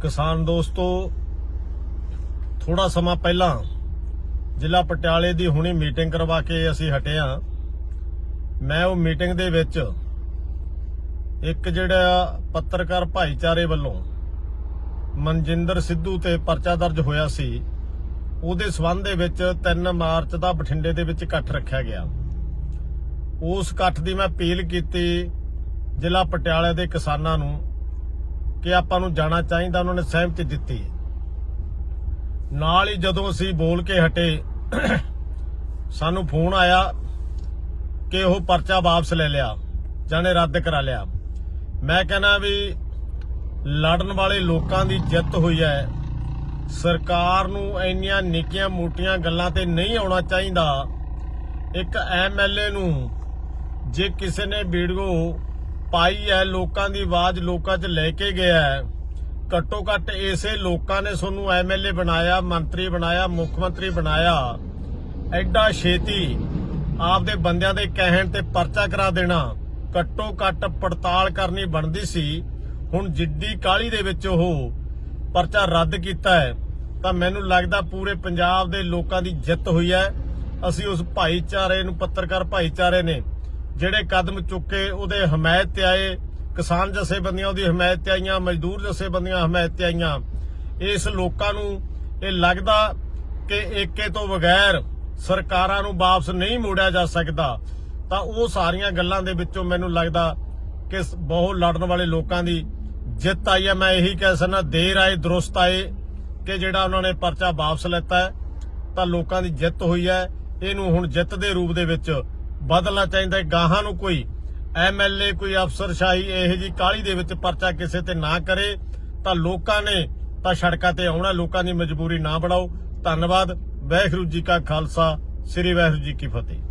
ਕਿਸਾਨ ਦੋਸਤੋ ਥੋੜਾ ਸਮਾਂ ਪਹਿਲਾਂ ਜ਼ਿਲ੍ਹਾ ਪਟਿਆਲੇ ਦੀ ਹੁਣੀ ਮੀਟਿੰਗ ਕਰਵਾ ਕੇ ਅਸੀਂ ਹਟੇ ਹਾਂ ਮੈਂ ਉਹ ਮੀਟਿੰਗ ਦੇ ਵਿੱਚ ਇੱਕ ਜਿਹੜਾ ਪੱਤਰਕਾਰ ਭਾਈਚਾਰੇ ਵੱਲੋਂ ਮਨਜਿੰਦਰ ਸਿੱਧੂ ਤੇ ਪਰਚਾ ਦਰਜ ਹੋਇਆ ਸੀ, ਉਹਦੇ ਸਬੰਧ ਦੇ ਵਿੱਚ 3 ਮਾਰਚ ਦਾ ਬਠਿੰਡੇ ਦੇ ਵਿੱਚ ਇਕੱਠ ਰੱਖਿਆ ਗਿਆ। ਉਸ ਇਕੱਠ ਦੀ ਮੈਂ ਅਪੀਲ ਕੀਤੀ ਜ਼ਿਲ੍ਹਾ ਪਟਿਆਲੇ ਦੇ ਕਿਸਾਨਾਂ ਨੂੰ ਕਿ ਆਪਾਂ ਨੂੰ ਜਾਣਾ ਚਾਹੀਦਾ, ਉਹਨਾਂ ਨੇ ਸਹਿਮਤੀ ਦਿੱਤੀ। ਨਾਲ ਹੀ ਜਦੋਂ ਅਸੀਂ ਬੋਲ ਕੇ ਹਟੇ, ਸਾਨੂੰ ਫੋਨ ਆਇਆ ਕਿ ਉਹ ਪਰਚਾ ਵਾਪਸ ਲੈ ਲਿਆ ਜਾਨੇ ਰੱਦ ਕਰਾ ਲਿਆ। ਮੈਂ ਕਹਿੰਦਾ ਵੀ ਲੜਨ ਵਾਲੇ ਲੋਕਾਂ ਦੀ ਜਿੱਤ ਹੋਈ ਹੈ। ਸਰਕਾਰ ਨੂੰ ਇੰਨੀਆਂ ਨਿੱਕੀਆਂ ਮੋਟੀਆਂ ਗੱਲਾਂ ਤੇ ਨਹੀਂ ਆਉਣਾ ਚਾਹੀਦਾ। ਇੱਕ ਐਮਐਲਏ ਨੂੰ ਜੇ ਕਿਸੇ ਨੇ ਵੀਡੀਓ ਪਾਈ ਹੈ, ਲੋਕਾਂ ਦੀ ਆਵਾਜ਼ ਲੋਕਾਂ 'ਚ ਲੈ ਕੇ ਗਿਆ ਹੈ। ਘੱਟੋ ਘੱਟ ਇਸੇ ਲੋਕਾਂ ਨੇ ਤੁਹਾਨੂੰ ਐਮਐਲਏ ਬਣਾਇਆ, ਮੰਤਰੀ ਬਣਾਇਆ, ਮੁੱਖ ਮੰਤਰੀ ਬਣਾਇਆ। ਐਡਾ ਛੇਤੀ ਆਪਦੇ ਬੰਦਿਆਂ ਦੇ ਕਹਿਣ ਤੇ ਪਰਚਾ ਕਰਾ ਦੇਣਾ ਘੱਟੋ ਘੱਟ ਪੜਤਾਲ ਕਰਨੀ ਬਣਦੀ ਸੀ। ਹੁਣ ਜਿੱਡੀ ਕਾਲੀ ਦੇ ਵਿੱਚ ਉਹ ਪਰਚਾ ਰੱਦ ਕੀਤਾ ਹੈ, ਤਾਂ ਮੈਨੂੰ ਲੱਗਦਾ ਪੂਰੇ ਪੰਜਾਬ ਦੇ ਲੋਕਾਂ ਦੀ ਜਿੱਤ ਹੋਈ ਹੈ। ਅਸੀਂ ਉਸ ਭਾਈਚਾਰੇ ਨੂੰ, ਪੱਤਰਕਾਰ ਭਾਈਚਾਰੇ ਨੇ ਜਿਹੜੇ ਕਦਮ ਚੁੱਕੇ ਉਹਦੇ ਹਮਾਇਤ ਤੇ ਆਏ, ਕਿਸਾਨ ਜਥੇਬੰਦੀਆਂ ਉਹਦੀ ਹਮਾਇਤ ਤੇ ਆਈਆਂ, ਮਜ਼ਦੂਰ ਜਥੇਬੰਦੀਆਂ ਹਮਾਇਤ ਤੇ ਆਈਆਂ। ਇਸ ਲੋਕਾਂ ਨੂੰ ਇਹ ਲੱਗਦਾ ਕਿ ਏਕੇ ਤੋਂ ਬਗੈਰ ਸਰਕਾਰਾਂ ਨੂੰ ਵਾਪਸ ਨਹੀਂ ਮੋੜਿਆ ਜਾ ਸਕਦਾ। ਤਾਂ ਉਹ ਸਾਰੀਆਂ ਗੱਲਾਂ ਦੇ ਵਿੱਚੋਂ ਮੈਨੂੰ ਲੱਗਦਾ ਕਿ ਬਹੁਤ ਲੜਨ ਵਾਲੇ ਲੋਕਾਂ ਦੀ ਜਿੱਤ ਆਈ ਹੈ। ਮੈਂ ਇਹੀ ਕਹਿ ਸਕਦਾ, ਦੇਰ ਆਏ, ਦਰੁਸਤ ਆਏ ਕਿ ਜਿਹੜਾ ਉਹਨਾਂ ਨੇ ਪਰਚਾ ਵਾਪਸ ਲੈਤਾ ਤਾਂ ਲੋਕਾਂ ਦੀ ਜਿੱਤ ਹੋਈ ਹੈ। ਇਹਨੂੰ ਹੁਣ ਜਿੱਤ ਦੇ ਰੂਪ ਦੇ ਵਿੱਚ ਬਦਲਣਾ ਚਾਹੀਦਾ ਗਾਹਾਂ ਨੂੰ ਕੋਈ ਐਮਐਲਏ ਕੋਈ ਅਫਸਰਸ਼ਾਹੀ ਇਹੋ ਜੀ ਕਾਲੀ ਦੇ ਵਿੱਚ ਪਰਚਾ ਕਿਸੇ ਤੇ ਨਾ ਕਰੇ, ਤਾਂ ਲੋਕਾਂ ਨੇ ਤਾਂ ਸੜਕਾਂ ਤੇ ਆਉਣਾ, ਲੋਕਾਂ ਦੀ ਮਜਬੂਰੀ ਨਾ ਬਣਾਓ। ਧੰਨਵਾਦ। ਵਾਹਿਗੁਰੂ ਜੀ ਕਾ ਖਾਲਸਾ, ਸ੍ਰੀ ਵਾਹਿਗੁਰੂ ਜੀ ਕੀ ਫਤਿਹ।